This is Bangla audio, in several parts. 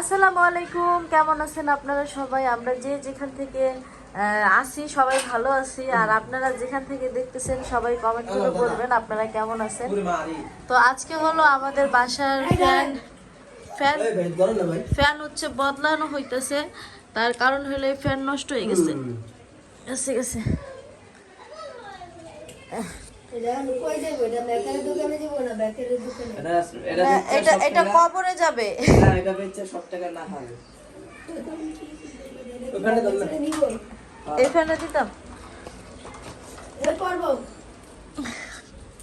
আসসালামু আলাইকুম কেমন আছেন আপনারা সবাই? আমরা যে যেখান থেকে আসি সবাই ভালো আছি। আর আপনারা যেখান থেকে দেখতেছেন সবাই কমেন্ট করে বলবেন আপনারা কেমন আছেন। তো আজকে হলো আমাদের বাসার ফ্যান ফ্যান ফ্যান হচ্ছে বদলানো হইতেছে। তার কারণ হলো এই ফ্যান নষ্ট হয়ে গেছে। গেছে গেছে হ্যাঁ, এটা কবরে যাবে। এই ফ্যানটা দিতাম।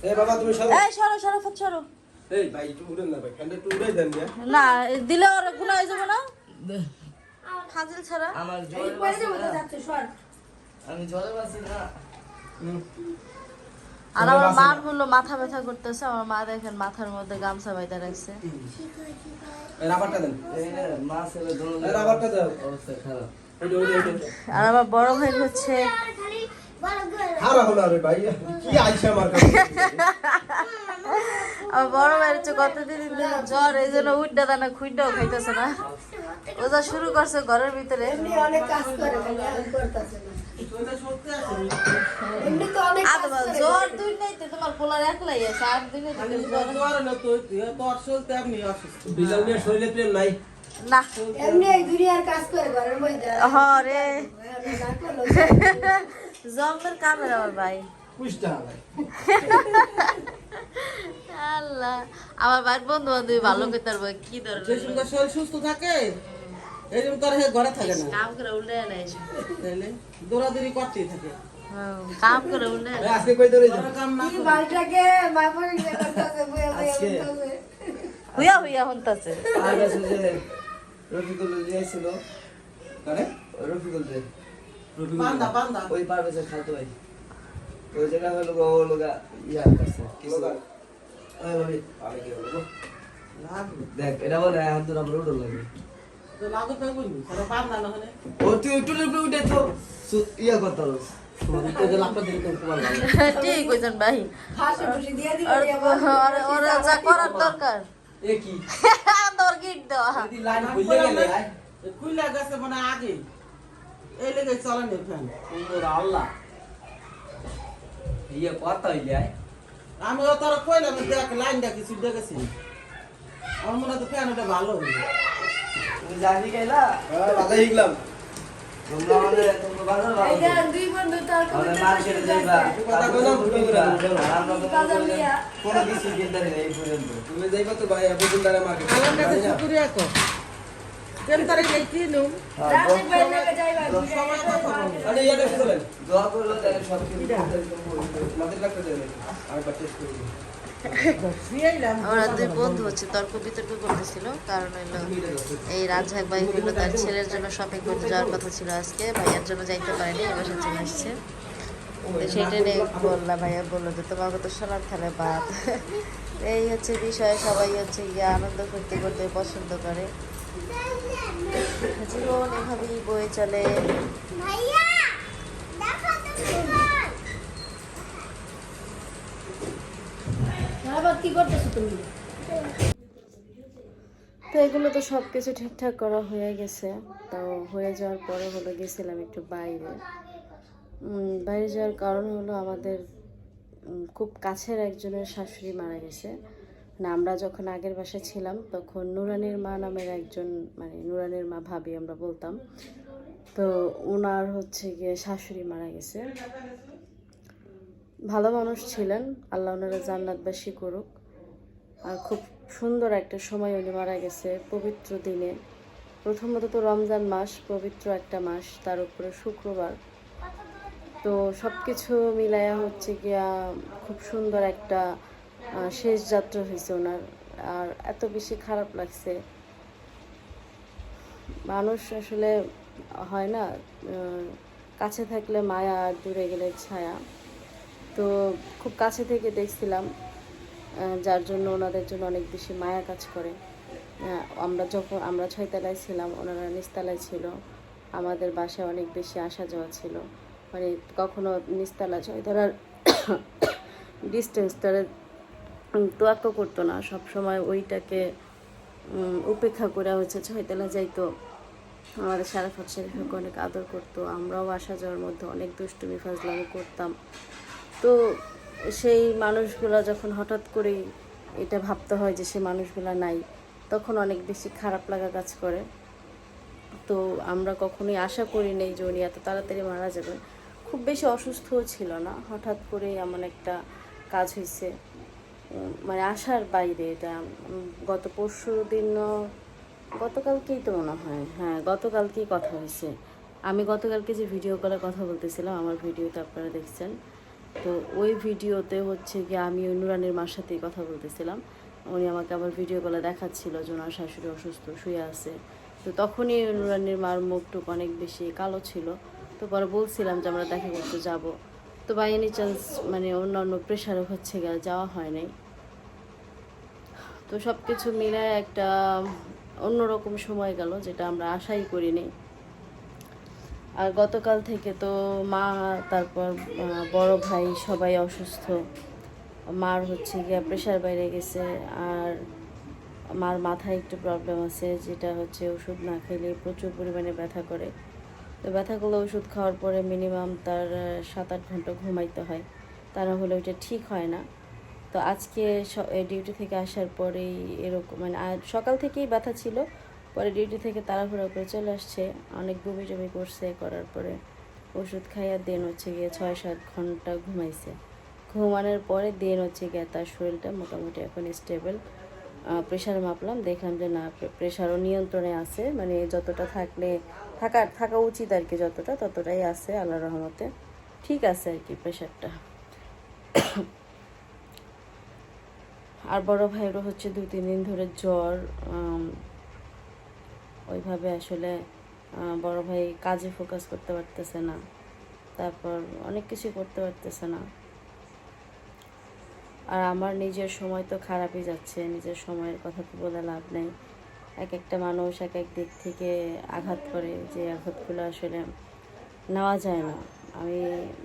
এ বাবা তুমি সব এই সরো সরো সরো। এই ভাই একটু উড়েন না না দিলে ওর গুণ হয়ে যাবে না? ছাড়া। আমার আমি জ্বরে বাসি না। আর আমার মার হলো মাথা ব্যথা করতেছে আমার মা দেখেন মাথার মধ্যে গামছা বাইদা রাখছে। আর আমার বড় ভাই হচ্ছে হারা হলো আরে ভাই। কি আইছে আমার বড় ভাই হচ্ছে কতদিন জ্বর এই জন্য উড্ডা দানা খুঁডাও খাইতেছে না। ও যা শুরু করছে ঘরের ভিতরে। না এমনি দুনিয়ার কাজ করে ঘরের মধ্যে হরে না কামের আমার ভাই পুষ্টা আল্লাহ আমার ভাইয়ের বন্ধু বান্ধবী ভালো করতে পারব কি শরীর সুস্থ থাকে? এই জন্য ঘরে থাকে না। কাম করে উল্টে তাইলে দৌড়াদৌড়ি করতেই থাকে। কাম করে উল্টে ভাই আজকে কই ধরে যাবে কাম না কি বাড়িটাকে আজকে? হন্তাছে আর কাছে যে রফিকুল দিয়েছিল কারে? রফিকুল যে। পান্দা পান্দা ওই পারভেজের খালতো ভাই। ওই জায়গা হলো গো ও লোগা ইয়া কিছু লোগা? ওই কি বলব লাগবে। দেখ এটা বলে এখন তোর আমরা উঠো লাগে ঠিক কইছেন ভাই। ফাঁসি ফুসি দিয়ে দিল আর ওর- ওর যা করার দরকার। এ কি? তোর গিট দেওয়া। যদি লাইন ভুলে গেলে খুলে গেছে আগে। এই লেগে চলে নে ফ্যান। সুন্দর আল্লাহ। ইয়ে কথা হইলে আমি তোর কইলাম দেখ লাইন দেখি গেছি আমার মনে হয় তো ফ্যান ওটা ভালো তুমি জানি গেলা? হ্যাঁ তোমরা মানে তোমরা বাজার ভালো এইটা দুই বন্ধু তার আমরা মার্কেটে যাইবা। কথা কইলাম, ঘুরে ঘুরে ঘুরে ঘুরে। আমরা তো বাজার কিছু কিনতে নেই এই পর্যন্ত। তুমি যাইবা তো ভাই বুঝুন দাঁড়া মার্কেট আমার কাছে শুকুরি আছে। কেন তারে এই কিনু রাতে বাইরে লেগে যাইবা সময় কথা আরে ইয়া দেখো দোয়া করল তাহলে সব কিছু মাদের লাগতে দেন আর বাট টেস্ট করব। দিয়েইলাম আমরা দুই বন্ধু হচ্ছে তর্ক বিতর্ক করতেছিল, কারণ হলো এই রাজহাক ভাই হলো তার ছেলের জন্য শপিং করতে যাওয়ার কথা ছিল আজকে, ভাইয়ার জন্য যাইতে পারেনি এবার চলে আসছে। তো সেইটা নিয়ে বললাম ভাইয়া, বলল যে তোমাকে তো সোনার থালে বাদ এই হচ্ছে বিষয়, সবাই হচ্ছে গিয়ে আনন্দ করতে করতে পছন্দ করে। জীবন এভাবেই বয়ে চলে আবার কি করতেছো তুমি তো এগুলো তো সব কিছু ঠিকঠাক করা হয়ে গেছে। তো হয়ে যাওয়ার পরে হলো গেছিলাম একটু বাইরে। বাইরে যাওয়ার কারণ হলো আমাদের খুব কাছের একজনের শাশুড়ি মারা গেছে। না, আমরা যখন আগের বাসায় ছিলাম, তখন নুরানির মা নামের একজন মানে নুরানির মা ভাবি আমরা বলতাম। তো ওনার হচ্ছে গিয়ে শাশুড়ি মারা গেছে। ভালো মানুষ ছিলেন, আল্লাহ ওনারা জান্নাতবাসী করুক। আর খুব সুন্দর একটা সময় উনি মারা গেছে, পবিত্র দিনে। প্রথমত তো রমজান মাস, পবিত্র একটা মাস, তার উপরে শুক্রবার। তো সব কিছু মিলায়া হচ্ছে গিয়া খুব সুন্দর একটা শেষ যাত্রা হয়েছে ওনার। আর এত বেশি খারাপ লাগছে। মানুষ আসলে হয় না কাছে থাকলে মায়া আর দূরে গেলে ছায়া। তো খুব কাছে থেকে দেখছিলাম যার জন্য ওনাদের জন্য অনেক বেশি মায়া কাজ করে। আমরা যখন, আমরা ছয়তলায় ছিলাম, ওনারা নিচতলায় ছিল। আমাদের বাসায় অনেক বেশি আসা যাওয়া ছিল। মানে কখনো নিচতলা, ছয়তলার ডিস্টেন্স তারা তোয়াক্ক করতো না। সব সময় ওইটাকে উপেক্ষা করে হচ্ছে ছয়তলা যাইতো। আমাদের সারাফত শরীফকে অনেক আদর করতো। আমরাও আসা যাওয়ার মধ্যে অনেক দুষ্টুমি, ফাজলামি করতাম। তো সেই মানুষগুলো যখন হঠাৎ করেই এটা ভাবতে হয় যে সেই মানুষগুলো নাই, তখন অনেক বেশি খারাপ লাগা কাজ করে। তো আমরা কখনোই আশা করি নেই যে উনি এত তাড়াতাড়ি মারা যাবেন। খুব বেশি অসুস্থও ছিল না, হঠাৎ করেই এমন একটা কাজ হয়েছে মানে আসার বাইরে এটা। গত পরশু দিন গতকালকেই তো মনে হয় হ্যাঁ গতকালকেই কথা হয়েছে আমি গতকালকে যে ভিডিও কলে কথা বলতেছিলাম, আমার ভিডিওতে আপনারা দেখছেন। তো ওই ভিডিওতে হচ্ছে গিয়ে আমি নুরানির মার সাথেই কথা বলতেছিলাম। উনি আমাকে আবার ভিডিও কলে দেখাচ্ছিল যে ওনার শাশুড়ি অসুস্থ, শুয়ে আছে। তো তখনই ওই নুরানির মার মুখটুক অনেক বেশি কালো ছিল। তো পরে বলছিলাম যে আমরা দেখা করতে যাব। তো বাই এনি চান্স মানে অন্যান্য প্রেশারও হচ্ছে গেলে যাওয়া হয় নাই। তো সব কিছু মিলে একটা অন্যরকম সময় গেল যেটা আমরা আশাই করিনি। আর গতকাল থেকে তো মা, তারপর বড় ভাই সবাই অসুস্থ। মার হচ্ছে গিয়া প্রেশার বাইরে গেছে আর মার মাথায় একটু প্রবলেম আছে, যেটা হচ্ছে ওষুধ না খেলে প্রচুর পরিমাণে ব্যথা করে। তো ব্যথাগুলো ওষুধ খাওয়ার পরে মিনিমাম তার সাত আট ঘণ্টা ঘুমাইতে হয়। তা না হলে ওইটা ঠিক হয় না। তো আজকে ডিউটি থেকে আসার পরেই এরকম মানে সকাল থেকেই ব্যথা ছিল পরে ডিউটি থেকে তাড়াহুড়া করে চলে আসছে। অনেক বমি জমি করছে, করার পরে ওষুধ খাইয়া দেন হচ্ছে গিয়ে ছয় সাত ঘণ্টা ঘুমাইছে। ঘুমানোর পরে দেন হচ্ছে গিয়ে তার শরীরটা মোটামুটি এখন স্টেবল প্রেশার মাপলাম, দেখলাম যে না প্রেশারও নিয়ন্ত্রণে আছে মানে যতটা থাকলে, থাকা থাকা উচিত আর কি যতটা, ততটাই আছে আল্লাহ রহমতে। ঠিক আছে আর কি প্রেশারটা আর বড় ভাইয়েরও হচ্ছে দু তিন দিন ধরে জ্বর ওইভাবে আসলে বড় ভাই কাজে ফোকাস করতে পারতেছে না। তারপর অনেক কিছু করতে পারতেছে না। আর আমার নিজের সময় তো খারাপই যাচ্ছে। নিজের সময়ের কথা তো বলে লাভ নেই। এক একটা মানুষ এক এক দিক থেকে আঘাত করে যে আঘাতগুলো আসলে নেওয়া যায় না। আমি,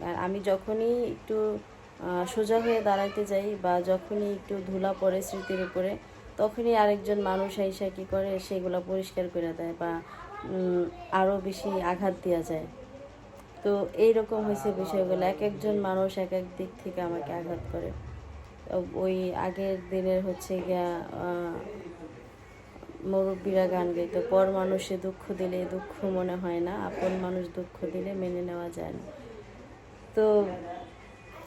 আর আমি যখনই একটু সোজা হয়ে দাঁড়াইতে যাই বা যখনই একটু ধুলা পড়ে স্মৃতির উপরে তখনই আরেকজন মানুষ এসে কী করে? সেগুলো পরিষ্কার করে দেয় বা আরও বেশি আঘাত দেওয়া যায়। তো এইরকম হয়েছে বিষয়গুলো। এক একজন মানুষ এক এক দিক থেকে আমাকে আঘাত করে। ওই আগের দিনের হচ্ছে গিয়া মুরব্বীরা গান গাইতো, পর মানুষে দুঃখ দিলে দুঃখ মনে হয় না, আপন মানুষ দুঃখ দিলে মেনে নেওয়া যায় না। তো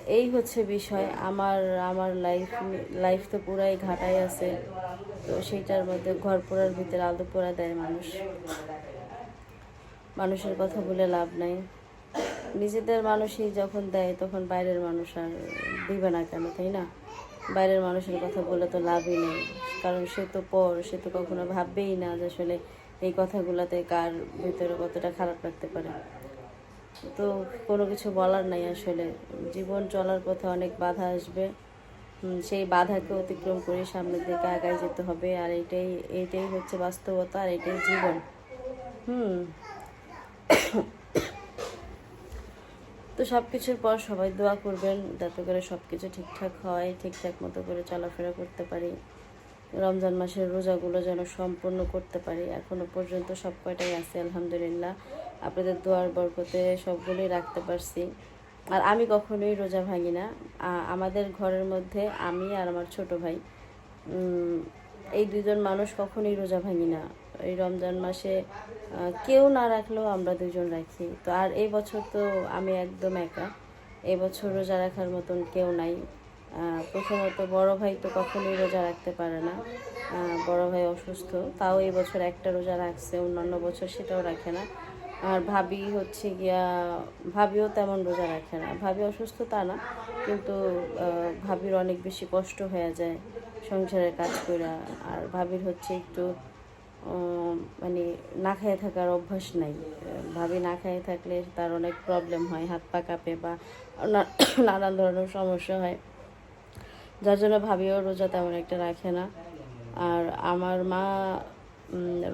এই হচ্ছে বিষয়। আমার আমার লাইফ লাইফ তো পুরাই ঘাটাই আছে। তো সেইটার মধ্যে ঘর পোড়ার ভিতরে আলো পোড়া দেয় মানুষ। মানুষের কথা বলে লাভ নাই। নিজেদের মানুষই যখন দেয়, তখন বাইরের মানুষ আর দিবে না কেন, তাই না? বাইরের মানুষের কথা বলে তো লাভই নেই। কারণ সে তো পর, সে তো কখনো ভাববেই না যে আসলে এই কথাগুলোতে কার ভিতরে কতটা খারাপ লাগতে পারে। তো কোনো কিছু বলার নাই আসলে। জীবন চলার পথে অনেক বাধা আসবে। সেই বাধাকে অতিক্রম করে সামনের দিকে আগায় যেতে হবে। আর এটাই এইটাই হচ্ছে বাস্তবতা আর এটাই জীবন। হুম। তো সব কিছুর পর সবাই দোয়া করবেন যাতে করে সব কিছু ঠিকঠাক হয়, ঠিকঠাক মতো করে চলাফেরা করতে পারি। রমজান মাসের রোজাগুলো যেন সম্পূর্ণ করতে পারি। এখনও পর্যন্ত সব কয়টাই আছে, আলহামদুলিল্লাহ। আপনাদের দোয়ার বরকতে সবগুলোই রাখতে পারছি। আর আমি কখনোই রোজা ভাঙি না। আমাদের ঘরের মধ্যে আমি আর আমার ছোট ভাই এই দুজন মানুষ কখনোই রোজা ভাঙি না। এই রমজান মাসে কেউ না রাখলেও আমরা দুজন রাখি। তো আর এই বছর তো আমি একদম একা। এই বছর রোজা রাখার মতন কেউ নাই। প্রথমত বড় ভাই তো কখনোই রোজা রাখতে পারে না। বড় ভাই অসুস্থ, তাও এই বছর একটা রোজা রাখছে, অন্যান্য বছর সেটাও রাখে না। আর ভাবি হচ্ছে গিয়া, ভাবিও তেমন রোজা রাখে না। ভাবি অসুস্থ তা না, কিন্তু ভাবির অনেক বেশি কষ্ট হয়ে যায় সংসারের কাজ করে আর ভাবির হচ্ছে একটু মানে না খেয়ে থাকার অভ্যাস নাই। ভাবি না খেয়ে থাকলে তার অনেক প্রবলেম হয়, হাত পা কাঁপে বা নানান ধরনের সমস্যা হয়। যার জন্য ভাবিও রোজা তেমন একটা রাখে না। আর আমার মা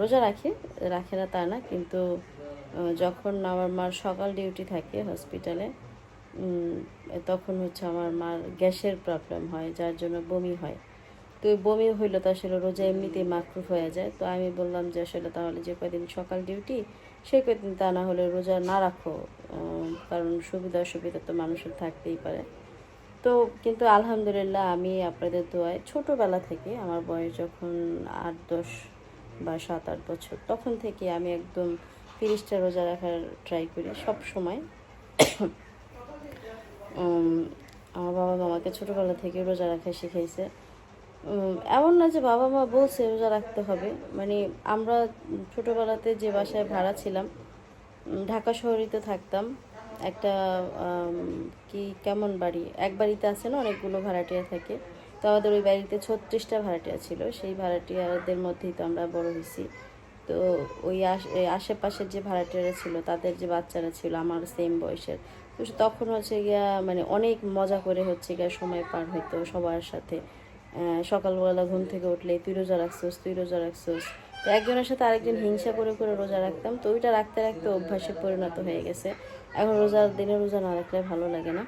রোজা রাখে রাখে না তা না, কিন্তু যখন আমার মার সকাল ডিউটি থাকে হসপিটালে তখন হচ্ছে আমার মার গ্যাসের প্রবলেম হয়, যার জন্য বমি হয়। তো বমি হইল তো আসলে রোজা এমনিতেই মাকরুফ হয়ে যায়। তো আমি বললাম যে আসলে তাহলে যে কয়দিন সকাল ডিউটি সেই কয়দিন তা না হলে রোজা না রাখো কারণ সুবিধা অসুবিধা তো মানুষের থাকতেই পারে। তো কিন্তু আলহামদুলিল্লাহ আমি আপনাদের দোয়ায় ছোটোবেলা থেকে আমার বয়স যখন আট, দশ বা সাত, আট বছর, তখন থেকে আমি একদম তিরিশটা রোজা রাখার ট্রাই করি সব সময়। আমার বাবা মা আমাকে ছোটোবেলা থেকে রোজা রাখা শিখাইছে। এমন না যে বাবা মা বলছে রোজা রাখতে হবে। মানে আমরা ছোটোবেলাতে যে বাসায় ভাড়া ছিলাম ঢাকা শহরেই তো থাকতাম। একটা কি কেমন বাড়ি? এক বাড়িতে আছে না অনেকগুলো ভাড়াটিয়া থাকে। তো আমাদের ওই বাড়িতে ছত্রিশটা ভাড়াটিয়া ছিল। সেই ভাড়াটিয়াদের মধ্যেই তো আমরা বড় হয়েছি তো ওই আশেপাশের যে ভাড়াটিয়ারা ছিল, তাদের যে বাচ্চারা ছিল আমার সেম বয়সের। তো তখন হচ্ছে গিয়া মানে অনেক মজা করে হচ্ছে গিয়া সময় পার হইতো সবার সাথে। সকালবেলা ঘুম থেকে উঠলে তুই রোজা রাখছোস, তুই রোজা রাখছোস। তো একজনের সাথে আরেকজন হিংসা করে করে রোজা রাখতাম। তো ওইটা রাখতে রাখতে অভ্যাসে পরিণত হয়ে গেছে। এখন রোজার দিনে রোজা না রাখলে ভালো লাগে না।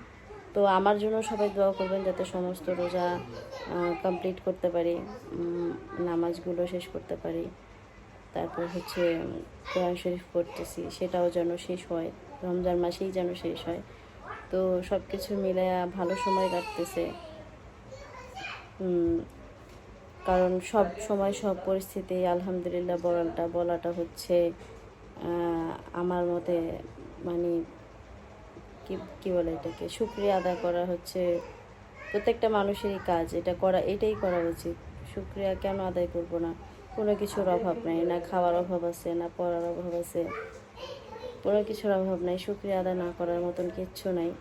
তো আমার জন্য সবাই দোয়া করবেন যাতে সমস্ত রোজা কমপ্লিট করতে পারি নামাজগুলো শেষ করতে পারি। তারপর হচ্ছে কোরআন শরীফ পড়তেছি, সেটাও যেন শেষ হয়, রমজান মাসেই যেন শেষ হয়। তো সব কিছু মিলে ভালো সময় কাটতেছে। কারণ সব সময় সব পরিস্থিতি, আলহামদুলিল্লাহ বলাটা বলাটা হচ্ছে আমার মতে মানে কি কি বলে এটাকে, শুক্রিয়া আদায় করা হচ্ছে প্রত্যেকটা মানুষেরই কাজ, এটা করা, এটাই করা উচিত। শুক্রিয়া কেন আদায় করব না? কোনো কিছুর অভাব নাই, না খাওয়ার অভাব আছে, না পড়ার অভাব আছে। কোনো কিছুর অভাব নাই, শুক্রিয়া আদায় না করার মতন কিচ্ছু নাই।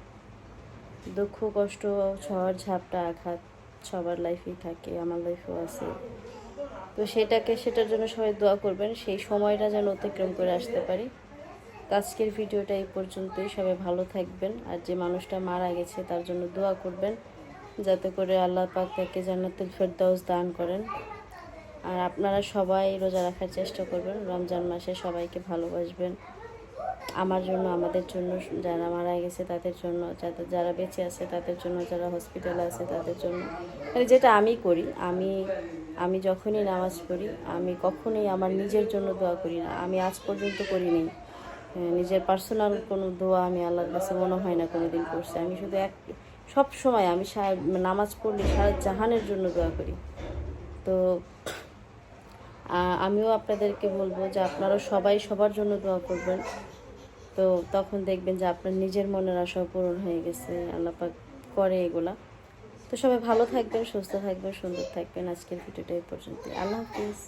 দুঃখ, কষ্ট, ঝড়, ঝাপটা, আঘাত সবার লাইফেই থাকে, আমার লাইফেও আছে। তো সেটাকে, সেটার জন্য সবাই দোয়া করবেন, সেই সময়টা যেন অতিক্রম করে আসতে পারি। আজকের ভিডিওটা এই পর্যন্তই, সবাই ভালো থাকবেন। আর যে মানুষটা মারা গেছে, তার জন্য দোয়া করবেন, যাতে করে আল্লাহ পাক তাকে জান্নাতুল ফেরদাউস দান করেন। আর আপনারা সবাই রোজা রাখার চেষ্টা করবেন। রমজান মাসে সবাইকে ভালোবাসবেন। আমার জন্য আমাদের জন্য যারা মারা গেছে তাদের জন্য যাদের যারা বেঁচে আছে তাদের জন্য যারা হসপিটালে আছে তাদের জন্য। মানে যেটা আমি করি আমি আমি যখনই নামাজ পড়ি আমি কখনোই আমার নিজের জন্য দোয়া করি না। আমি আজ পর্যন্ত করিনি। হ্যাঁ, নিজের পার্সোনাল কোনো দোয়া আমি আল্লাহর কাছে মনে হয় না কোনো দিন করছি। আমি শুধু এক সব সময় আমি সারা নামাজ পড়লে সারা জাহানের জন্য দোয়া করি। তো আমিও আপনাদেরকে বলব যে আপনারা সবাই সবার জন্য দোয়া করবেন। তো তখন দেখবেন যে আপনার নিজের মনের আশাও পূরণ হয়ে গেছে আল্লাপাক করে এগুলা। তো সবাই ভালো থাকবেন, সুস্থ থাকবেন, সুন্দর থাকবেন। আজকের ভিডিওটা এই পর্যন্ত আল্লাহ হাফিজ।